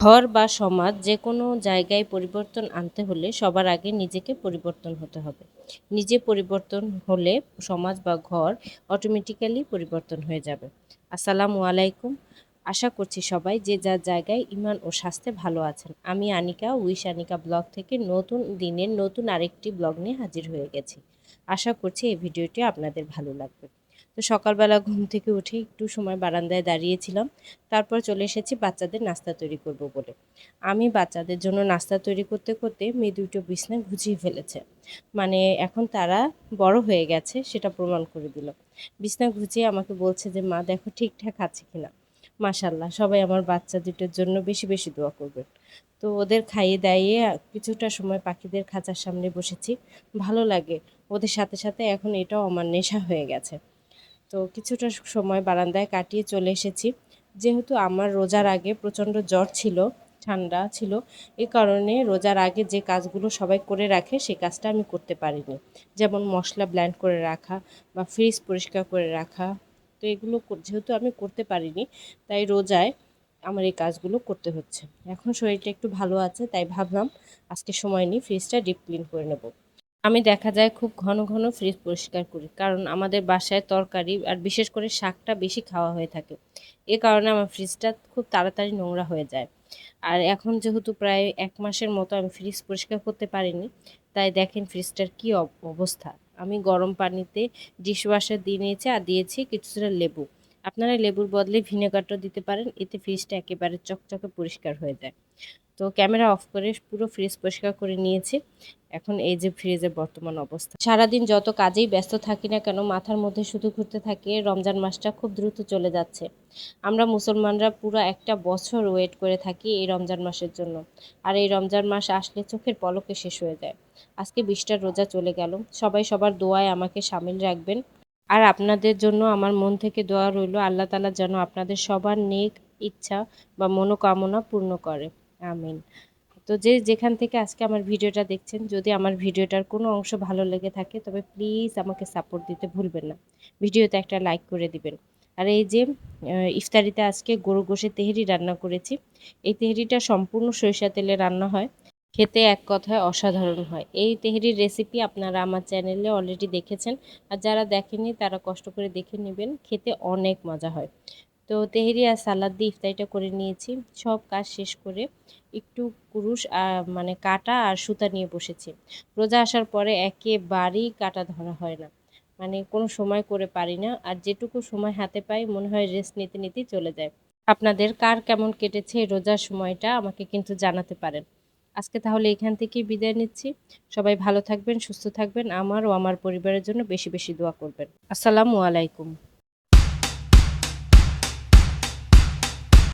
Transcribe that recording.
ঘর বা সমাজ যে কোনো জায়গায় পরিবর্তন আনতে হলে সবার আগে নিজেকে পরিবর্তন হতে হবে। নিজে পরিবর্তন হলে সমাজ বা ঘর অটোমেটিক্যালি পরিবর্তন হয়ে যাবে। আসসালামু আলাইকুম। আশা করছি সবাই যে যার জায়গায় ইমান ও স্বাস্থ্যে ভালো আছেন। আমি আনিকা, উইশ আনিকা ব্লগ থেকে নতুন দিনের নতুন আরেকটি ব্লগ নিয়ে হাজির হয়ে গেছি। আশা করছি এই ভিডিওটি আপনাদের ভালো লাগবে। তো সকালবেলা ঘুম থেকে উঠে একটু সময় বারান্দায় দাঁড়িয়েছিলাম। তারপর চলে এসেছি বাচ্চাদের নাস্তা তৈরি করব বলে। আমি বাচ্চাদের জন্য নাস্তা তৈরি করতে করতে মেয়ে দুটো বিছনা গুছিয়ে ফেলেছে। মানে এখন তারা বড় হয়ে গেছে সেটা প্রমাণ করে দিল। বিছনা গুছিয়ে আমাকে বলছে যে, মা, দেখো ঠিকঠাক আছে কিনা? মাশাল্লাহ সবাই আমার বাচ্চা দুটোর জন্য বেশি বেশি দোয়া করবেন। তো ওদের খাইয়ে দাইয়ে কিছুটা সময় পাখিদের খাঁচার সামনে বসেছি। ভালো লাগে। ওদের সাথে সাথে এখন এটাও আমার নেশা হয়ে গেছে। তো কিছুটা সময় বারান্দায় কাটিয়ে চলে এসেছি। যেহেতু আমার রোজার আগে প্রচণ্ড জ্বর ছিল, ঠান্ডা ছিল, এ কারণে রোজার আগে যে কাজগুলো সবাই করে রাখে সেই কাজটা আমি করতে পারিনি। যেমন মশলা ব্ল্যান্ড করে রাখা বা ফ্রিজ পরিষ্কার করে রাখা, তো এগুলো যেহেতু আমি করতে পারিনি, তাই রোজায় আমার এই কাজগুলো করতে হচ্ছে। এখন শরীরটা একটু ভালো আছে, তাই ভাবলাম আজকে সময় নিই ফ্রিজটা ডিপ ক্লিন করে নেব। আমি দেখা যায় খুব ঘন ঘন ফ্রিজ পরিষ্কার করি। কারণ আমাদের বাসায় তরকারি আর বিশেষ করে শাকটা বেশি খাওয়া হয়ে থাকে। এ কারণে আমার ফ্রিজটা খুব তাড়াতাড়ি নোংরা হয়ে যায়। আর এখন যেহেতু প্রায় এক মাসের মতো আমি ফ্রিজ পরিষ্কার করতে পারিনি, তাই দেখেন ফ্রিজটার কী অবস্থা। আমি গরম পানিতে ডিশ ওয়াশার দিয়ে নিয়েছি আর দিয়েছি কিছুটা লেবু। আপনারা লেবুর বদলে ভিনেগারটা দিতে পারেন, এতে ফ্রিজটা একেবারে চকচকে পরিষ্কার হয়ে যায়। তো ক্যামেরা অফ করে পুরো ফ্রিজ পরিষ্কার করে নিয়েছি। এখন এই যে ফ্রিজের বর্তমান অবস্থা। সারাদিন যত কাজেই ব্যস্ত থাকি না কেন, মাথার মধ্যে শুধু ঘুরতে থাকে, রমজান মাসটা খুব দ্রুত চলে যাচ্ছে। আমরা মুসলমানরা পুরো একটা বছর ওয়েট করে থাকি এই রমজান মাসের জন্য। আর এই রমজান মাস আসলে চোখের পলকে শেষ হয়ে যায়। আজকে বিশটার রোজা চলে গেল। সবাই সবার দোয়ায় আমাকে সামিল রাখবেন। আর আপনাদের জন্য আমার মন থেকে দোয়া রইল, আল্লাহ তালা যেন আপনাদের সবার নেক ইচ্ছা বা মনোকামনা পূর্ণ করে। আমিন। তো যে যেখান থেকে আজকে আমার ভিডিওটা দেখছেন, যদি আমার ভিডিওটার কোনো অংশ ভালো লেগে থাকে, তবে প্লিজ আমাকে সাপোর্ট দিতে ভুলবেন না। ভিডিওতে একটা লাইক করে দিবেন। আর এই যে ইফতারিতে আজকে গরু গোশে তেহেরি রান্না করেছি। এই তেহেরিটা সম্পূর্ণ সরিষা তেলে রান্না হয়। খেতে এক কথায় অসাধারণ হয়। এই তেহেরির রেসিপি আপনারা আমার চ্যানেলে অলরেডি দেখেছেন। আর যারা দেখেনি তারা কষ্ট করে দেখে নেবেন। খেতে অনেক মজা হয়। তো তেহেরি আর সালাদ দিয়ে ইফতারিটা করে নিয়েছি। সব কাজ শেষ করে একটু কুরুশ মানে কাটা আর সুতা নিয়ে বসেছি। রোজা আসার পরে একেবারেই কাটা ধরা হয় না। মানে কোনো সময় করে পারি না আর যেটুকু সময় হাতে পাই মনে হয় রেস্ট নিতে নিতেই চলে যায়। আপনাদের কার কেমন কেটেছে রোজার সময়টা আমাকে কিন্তু জানাতে পারেন। আজকে তাহলে এখান থেকেই বিদায় নিচ্ছি। সবাই ভালো থাকবেন, সুস্থ থাকবেন, আমার ও আমার পরিবারের জন্য বেশি বেশি দোয়া করবেন। আসসালামু আলাইকুম।